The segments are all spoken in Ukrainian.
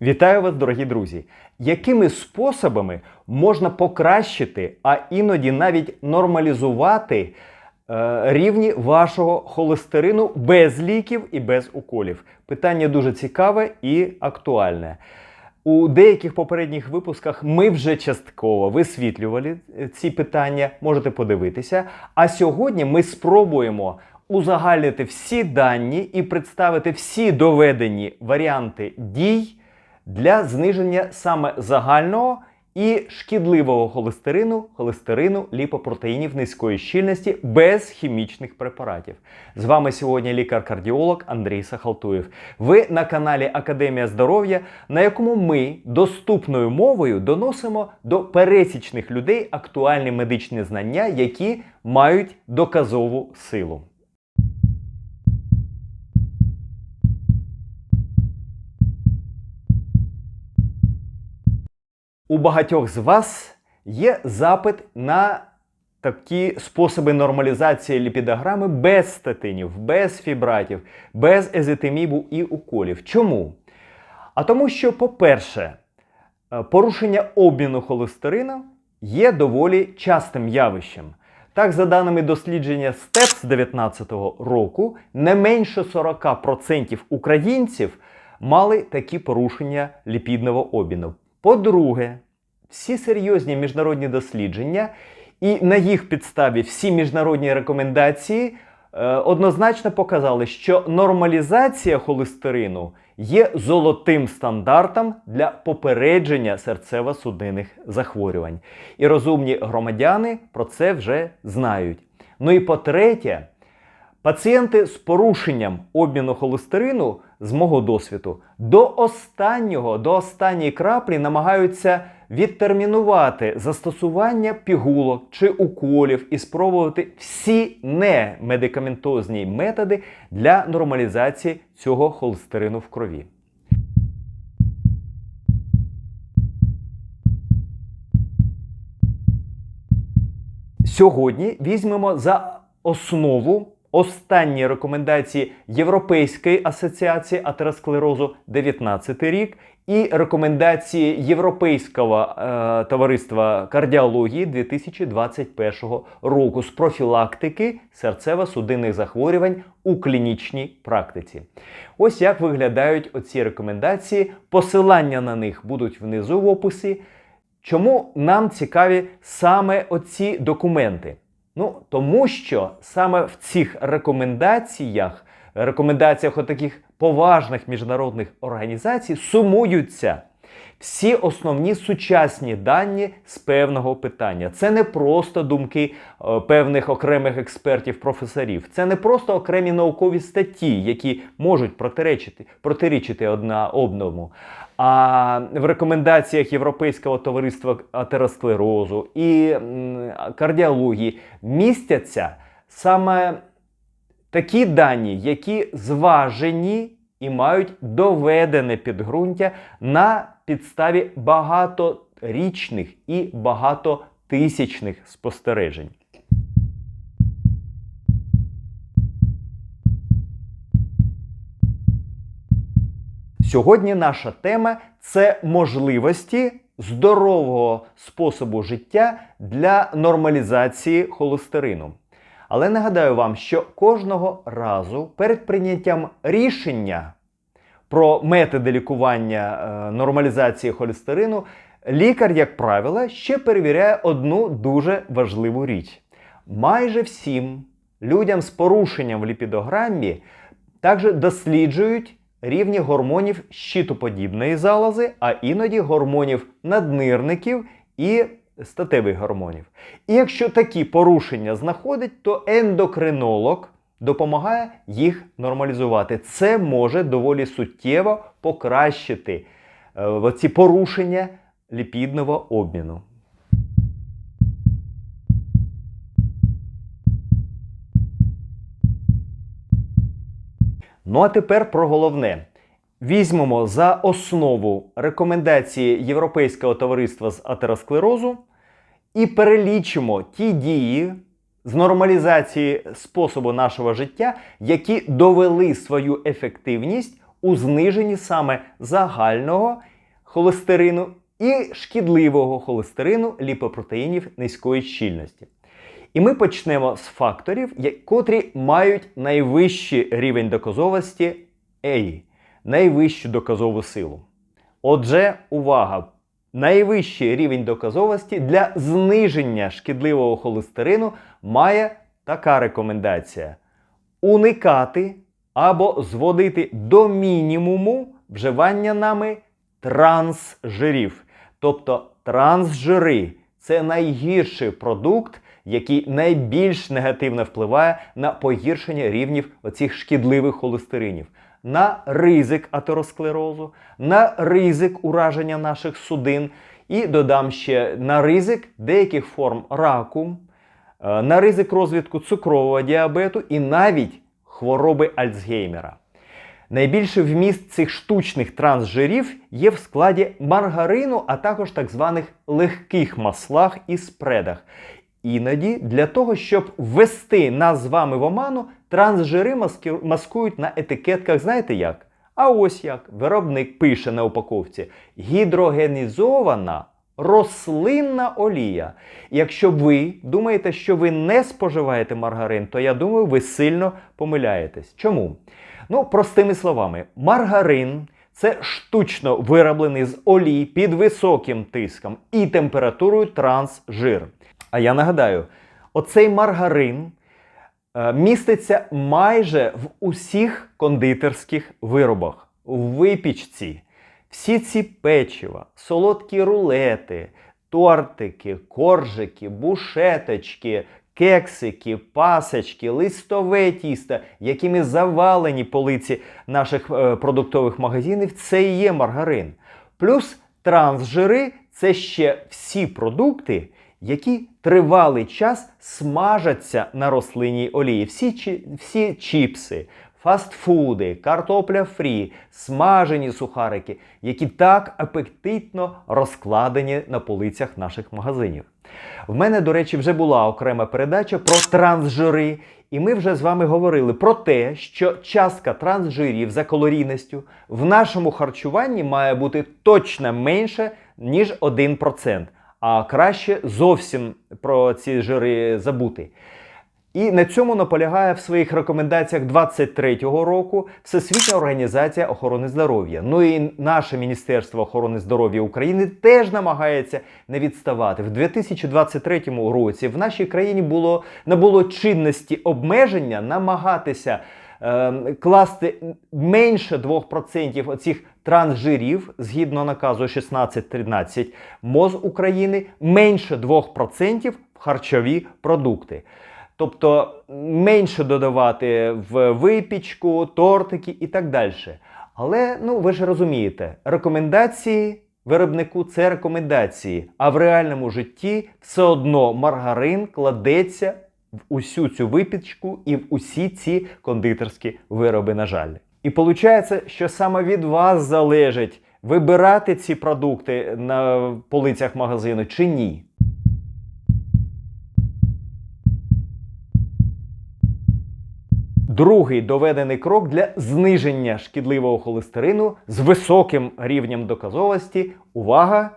Вітаю вас, дорогі друзі! Якими способами можна покращити, а іноді навіть нормалізувати е, рівні вашого холестерину без ліків і без уколів? Питання дуже цікаве і актуальне. У деяких попередніх випусках ми вже частково висвітлювали е, ці питання, можете подивитися. А сьогодні ми спробуємо узагальнити всі дані і представити всі доведені варіанти дій для зниження саме загального і шкідливого холестерину, холестерину, ліпопротеїнів низької щільності без хімічних препаратів. З вами сьогодні лікар-кардіолог Андрій Сахалтуєв. Ви на каналі Академія здоров'я, на якому ми доступною мовою доносимо до пересічних людей актуальні медичні знання, які мають доказову силу. У багатьох з вас є запит на такі способи нормалізації ліпідограми без статинів, без фібратів, без езетимібу і уколів. Чому? А тому, що, по-перше, е, порушення обміну холестерину є доволі частим явищем. Так, за даними дослідження СТЕП з 2019 року, не менше 40% українців мали такі порушення ліпідного обміну. По-друге, всі серйозні міжнародні дослідження і на їх підставі всі міжнародні рекомендації е, однозначно показали, що нормалізація холестерину є золотим стандартом для попередження серцево-судинних захворювань. І розумні громадяни про це вже знають. Ну і по-третє, Пацієнти з порушенням обміну холестерину, з мого досвіду, до останнього, до останньої краплі намагаються відтермінувати застосування пігулок чи уколів і спробувати всі немедикаментозні методи для нормалізації цього холестерину в крові. Сьогодні візьмемо за основу останні рекомендації Європейської асоціації атеросклерозу 19 рік і рекомендації Європейського е, товариства кардіології 2021 року з профілактики серцево-судинних захворювань у клінічній практиці. Ось як виглядають оці рекомендації. Посилання на них будуть внизу в описі. Чому нам цікаві саме оці документи? Ну, тому що саме в цих рекомендаціях, рекомендаціях отаких поважних міжнародних організацій сумуються всі основні сучасні дані з певного питання. Це не просто думки е, певних окремих експертів, професорів, це не просто окремі наукові статті, які можуть протиречити, протирічити одна одному. А в рекомендаціях Європейського товариства атеросклерозу і кардіології містяться саме такі дані, які зважені і мають доведене підґрунтя на підставі багаторічних і багатотисячних спостережень. Сьогодні наша тема це можливості здорового способу життя для нормалізації холестерину. Але нагадаю вам, що кожного разу перед прийняттям рішення про методи лікування е, нормалізації холестерину, лікар, як правило, ще перевіряє одну дуже важливу річ. Майже всім людям з порушенням в ліпідограмі також досліджують рівні гормонів щитоподібної залози, а іноді гормонів наднирників і статевих гормонів. І якщо такі порушення знаходить, то ендокринолог допомагає їх нормалізувати. Це може доволі суттєво покращити е, ці порушення ліпідного обміну. Ну а тепер про головне. Візьмемо за основу рекомендації Європейського товариства з атеросклерозу і перелічимо ті дії з нормалізації способу нашого життя, які довели свою ефективність у зниженні саме загального холестерину і шкідливого холестерину ліпопротеїнів низької щільності. І ми почнемо з факторів, котрі мають найвищий рівень доказовості A, найвищу доказову силу. Отже, увага! Найвищий рівень доказовості для зниження шкідливого холестерину має така рекомендація: уникати або зводити до мінімуму вживання нами трансжирів. Тобто трансжири це найгірший продукт, який найбільш негативно впливає на погіршення рівнів оцих шкідливих холестеринів, на ризик атеросклерозу, на ризик ураження наших судин, і додам ще на ризик деяких форм раку, е, на ризик розвитку цукрового діабету і навіть хвороби Альцгеймера. Найбільший вміст цих штучних трансжирів є в складі маргарину, а також так званих легких маслах і спредах. Іноді для того, щоб ввести нас з вами в оману, трансжири маскують на етикетках, знаєте як? А ось як виробник пише на упаковці: гідрогенізована рослинна олія. Якщо ви думаєте, що ви не споживаєте маргарин, то я думаю, ви сильно помиляєтесь. Чому? Ну, простими словами, маргарин це штучно вироблений з олій під високим тиском і температурою трансжир. А я нагадаю, оцей маргарин е, міститься майже в усіх кондитерських виробах, в випічці. Всі ці печива, солодкі рулети, тортики, коржики, бушеточки, кексики, пасочки, листове тісто, якими завалені полиці наших е, продуктових магазинів, це і є маргарин. Плюс трансжири це ще всі продукти, які тривалий час смажаться на рослинній олії. Всі, всі чіпси, фастфуди, картопля фрі, смажені сухарики, які так апетитно розкладені на полицях наших магазинів. В мене, до речі, вже була окрема передача про трансжири, і ми вже з вами говорили про те, що частка трансжирів за калорійністю в нашому харчуванні має бути точно менше, ніж 1%. А краще зовсім про ці жири забути. І на цьому наполягає в своїх рекомендаціях 23-го року Всесвітня організація охорони здоров'я. Ну і наше Міністерство охорони здоров'я України теж намагається не відставати. В 2023 році в нашій країні було набуло чинності обмеження намагатися е, класти менше 2% оцих трансжирів згідно наказу 1613 МОЗ України менше 2% в харчові продукти. Тобто менше додавати в випічку, тортики і так далі. Але ну ви ж розумієте, рекомендації виробнику це рекомендації, а в реальному житті все одно маргарин кладеться в усю цю випічку і в усі ці кондитерські вироби, на жаль. І виходить, що саме від вас залежить вибирати ці продукти на полицях магазину чи ні. Другий доведений крок для зниження шкідливого холестерину з високим рівнем доказовості. Увага!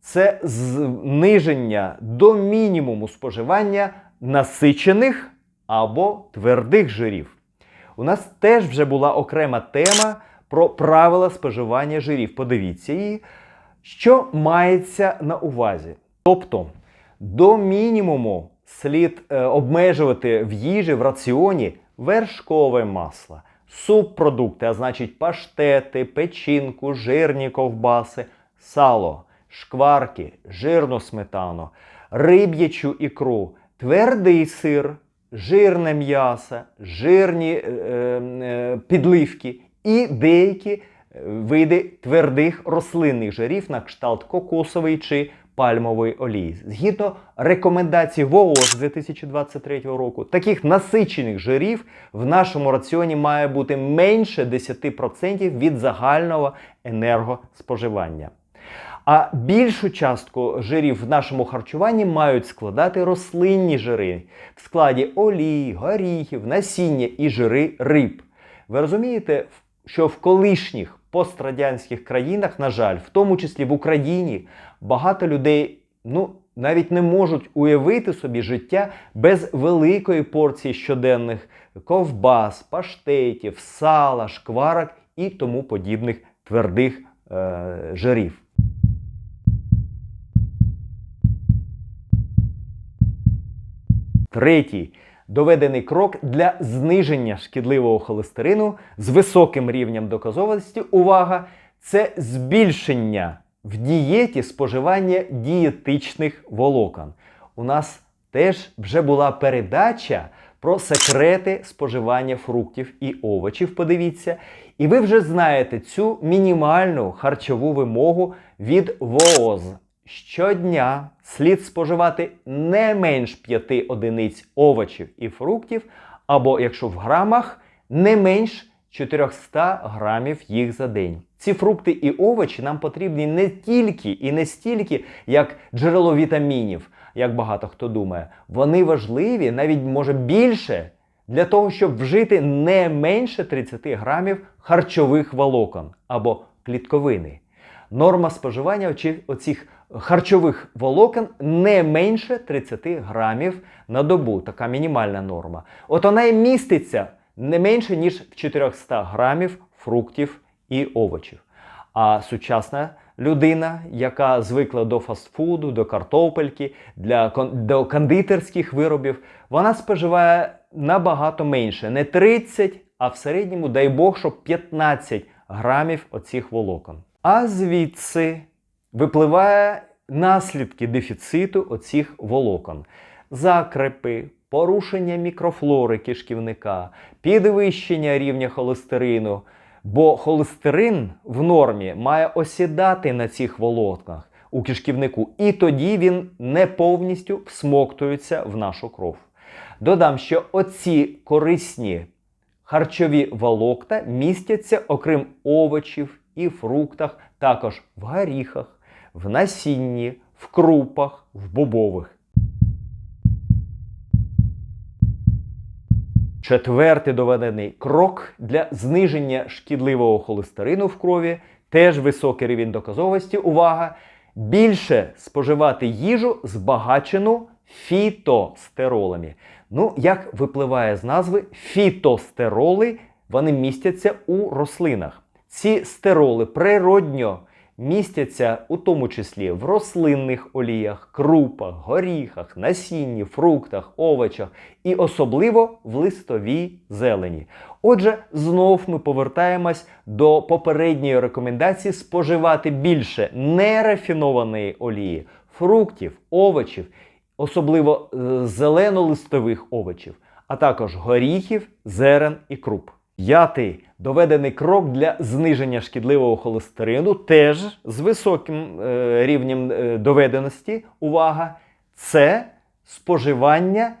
Це зниження до мінімуму споживання насичених або твердих жирів. У нас теж вже була окрема тема про правила споживання жирів. Подивіться її, що мається на увазі. Тобто до мінімуму слід е, обмежувати в їжі в раціоні вершкове масло, субпродукти, а значить паштети, печінку, жирні ковбаси, сало, шкварки, жирну сметану, риб'ячу ікру, твердий сир, жирне м'ясо, жирні е, е, підливки і деякі е, види твердих рослинних жирів на кшталт кокосової чи пальмової олії. Згідно рекомендацій ВООЗ 2023 року, таких насичених жирів в нашому раціоні має бути менше 10% від загального енергоспоживання. А більшу частку жирів в нашому харчуванні мають складати рослинні жири в складі олій, горіхів, насіння і жири риб. Ви розумієте, що в колишніх пострадянських країнах, на жаль, в тому числі в Україні, багато людей ну, навіть не можуть уявити собі життя без великої порції щоденних ковбас, паштетів, сала, шкварок і тому подібних твердих е, жирів. Третій доведений крок для зниження шкідливого холестерину з високим рівнем доказовості. Увага! Це збільшення в дієті споживання дієтичних волокон. У нас теж вже була передача про секрети споживання фруктів і овочів. Подивіться, і ви вже знаєте цю мінімальну харчову вимогу від ВООЗ. Щодня слід споживати не менш 5 одиниць овочів і фруктів, або, якщо в грамах, не менш 400 грамів їх за день. Ці фрукти і овочі нам потрібні не тільки і не стільки, як джерело вітамінів, як багато хто думає. Вони важливі, навіть може більше, для того, щоб вжити не менше 30 грамів харчових волокон або клітковини. Норма споживання оцих харчових волокон не менше 30 грамів на добу. Така мінімальна норма. От вона і міститься не менше, ніж в 400 грамів фруктів і овочів. А сучасна людина, яка звикла до фастфуду, до картопельки, для, до кондитерських виробів, вона споживає набагато менше, не 30, а в середньому, дай Бог, щоб 15 грамів оцих волокон. А звідси випливає наслідки дефіциту оцих волокон. Закрепи, порушення мікрофлори кишківника, підвищення рівня холестерину. Бо холестерин в нормі має осідати на цих волокнах у кишківнику, і тоді він не повністю всмоктується в нашу кров. Додам, що оці корисні харчові волокна містяться, окрім овочів і фруктах, також в горіхах, в насінні, в крупах, в бобових. Четвертий доведений крок для зниження шкідливого холестерину в крові, теж високий рівень доказовості. Увага! Більше споживати їжу, збагачену фітостеролами. Ну, як випливає з назви, фітостероли вони містяться у рослинах. Ці стероли природньо містяться у тому числі в рослинних оліях, крупах, горіхах, насінні, фруктах, овочах і особливо в листовій зелені. Отже, знов ми повертаємось до попередньої рекомендації споживати більше нерафінованої олії, фруктів, овочів, особливо е, зелено-листових овочів, а також горіхів, зерен і круп. П'ятий доведений крок для зниження шкідливого холестерину, теж з високим е, рівнем е, доведеності. Увага! Це споживання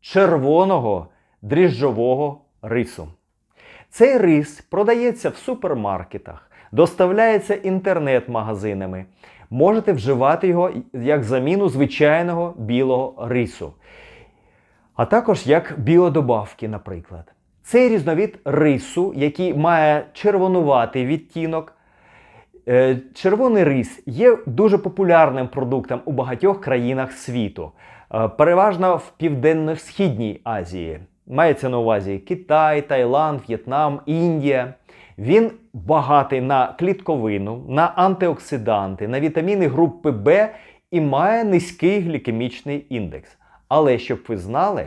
червоного дріжджового рису. Цей рис продається в супермаркетах, доставляється інтернет-магазинами. Можете вживати його як заміну звичайного білого рису, а також як біодобавки, наприклад. Цей різновид рису, який має червонуватий відтінок. Е, Червоний рис є дуже популярним продуктом у багатьох країнах світу, е, переважно в Південно-Східній Азії. Мається на увазі Китай, Таїланд, В'єтнам, Індія. Він багатий на клітковину, на антиоксиданти, на вітаміни групи Б і має низький глікемічний індекс. Але щоб ви знали,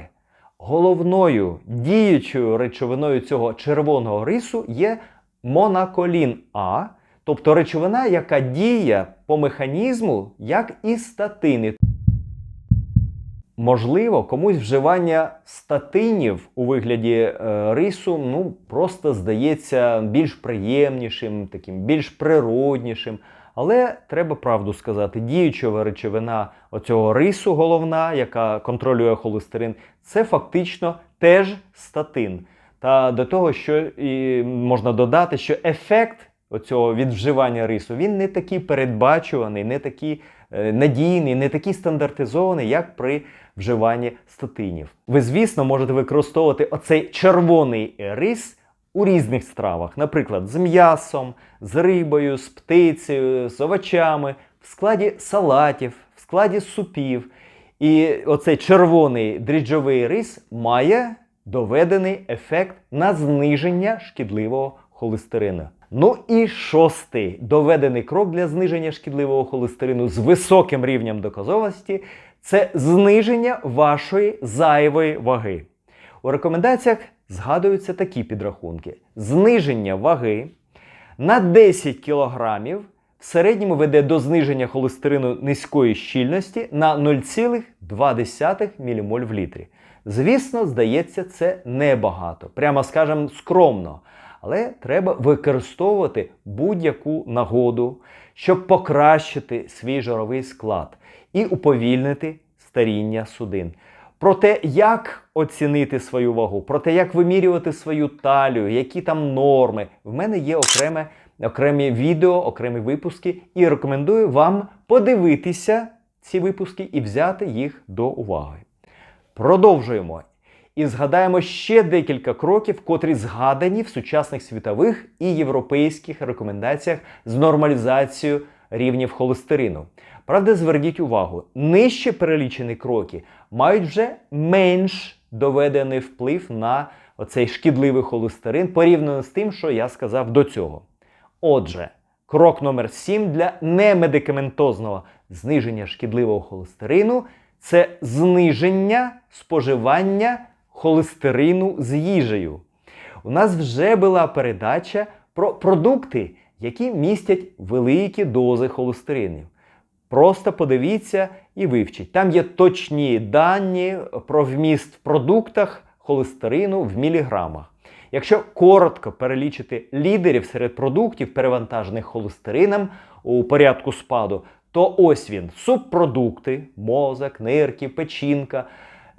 головною діючою речовиною цього червоного рису є монаколін А, тобто речовина, яка діє по механізму, як і статини. Можливо, комусь вживання статинів у вигляді е, рису ну, просто здається більш приємнішим, таким більш природнішим. Але треба правду сказати, діюча речовина оцього рису, головна, яка контролює холестерин, це фактично теж статин. Та до того, що і можна додати, що ефект оцього від вживання рису він не такий передбачуваний, не такий е, надійний, не такий стандартизований, як при вживанні статинів. Ви, звісно, можете використовувати оцей червоний рис у різних стравах, наприклад, з м'ясом, з рибою, з птицею, з овочами, в складі салатів, в складі супів. І оцей червоний дріжджовий рис має доведений ефект на зниження шкідливого холестерину. Ну і шостий доведений крок для зниження шкідливого холестерину з високим рівнем доказовості це зниження вашої зайвої ваги. У рекомендаціях згадуються такі підрахунки: зниження ваги на 10 кг в середньому веде до зниження холестерину низької щільності на 0,2 ммоль в літрі. Звісно, здається, це небагато, прямо скажемо, скромно. Але треба використовувати будь-яку нагоду, щоб покращити свій жировий склад і уповільнити старіння судин. Про те, як оцінити свою вагу, про те, як вимірювати свою талію, які там норми. В мене є окреме, окремі відео, окремі випуски, і рекомендую вам подивитися ці випуски і взяти їх до уваги. Продовжуємо. І згадаємо ще декілька кроків, котрі згадані в сучасних світових і європейських рекомендаціях з нормалізацією рівнів холестерину. Правда, зверніть увагу, нижче перелічені кроки мають вже менш доведений вплив на оцей шкідливий холестерин порівняно з тим, що я сказав до цього. Отже, крок номер 7 для немедикаментозного зниження шкідливого холестерину це зниження споживання холестерину з їжею. У нас вже була передача про продукти, які містять великі дози холестеринів. Просто подивіться і вивчіть. Там є точні дані про вміст в продуктах холестерину в міліграмах. Якщо коротко перелічити лідерів серед продуктів, перевантажених холестерином у порядку спаду, то ось він: субпродукти, мозок, нирки, печінка,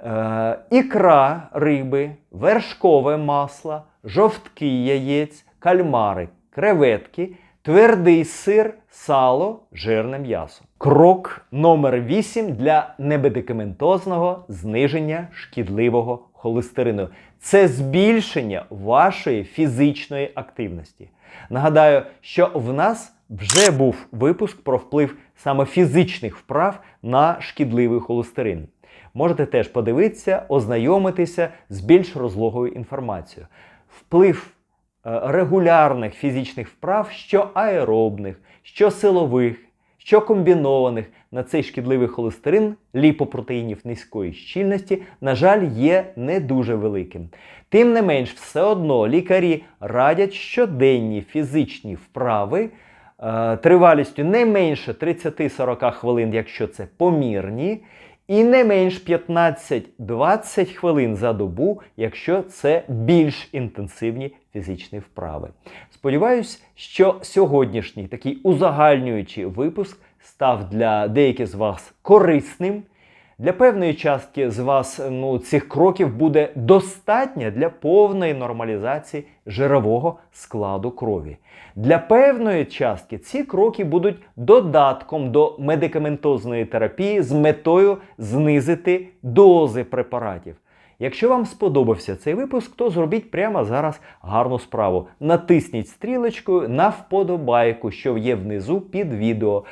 е, ікра риби, вершкове масло, жовтки яєць, кальмари, креветки, твердий сир, сало, жирне м'ясо. Крок номер 8 для немедикаментозного зниження шкідливого холестерину. Це збільшення вашої фізичної активності. Нагадаю, що в нас вже був випуск про вплив саме фізичних вправ на шкідливий холестерин. Можете теж подивитися, ознайомитися з більш розлогою інформацією. Вплив е, регулярних фізичних вправ, що аеробних, що силових, що комбінованих на цей шкідливий холестерин ліпопротеїнів низької щільності, на жаль, є не дуже великим. Тим не менш, все одно лікарі радять щоденні фізичні вправи е, тривалістю не менше 30-40 хвилин, якщо це помірні, і не менш 15-20 хвилин за добу, якщо це більш інтенсивні фізичні вправи. Сподіваюсь, що сьогоднішній такий узагальнюючий випуск став для деяких з вас корисним. Для певної частки з вас ну, цих кроків буде достатньо для повної нормалізації жирового складу крові. Для певної частки ці кроки будуть додатком до медикаментозної терапії з метою знизити дози препаратів. Якщо вам сподобався цей випуск, то зробіть прямо зараз гарну справу. Натисніть стрілочкою на вподобайку, що є внизу під відео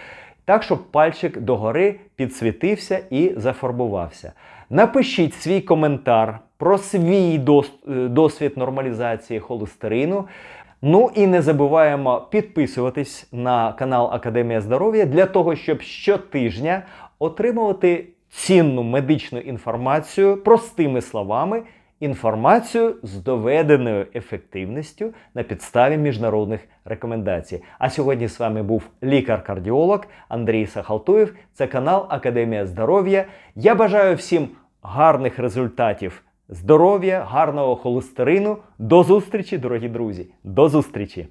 так, щоб пальчик догори підсвітився і зафарбувався. Напишіть свій коментар про свій е, досвід нормалізації холестерину. Ну і не забуваємо підписуватись на канал Академія здоров'я для того, щоб щотижня отримувати цінну медичну інформацію простими словами інформацію з доведеною ефективністю на підставі міжнародних рекомендацій. А сьогодні з вами був лікар-кардіолог Андрій Сахалтуєв. Це канал Академія здоров'я. Я бажаю всім гарних результатів здоров'я, гарного холестерину. До зустрічі, дорогі друзі! До зустрічі!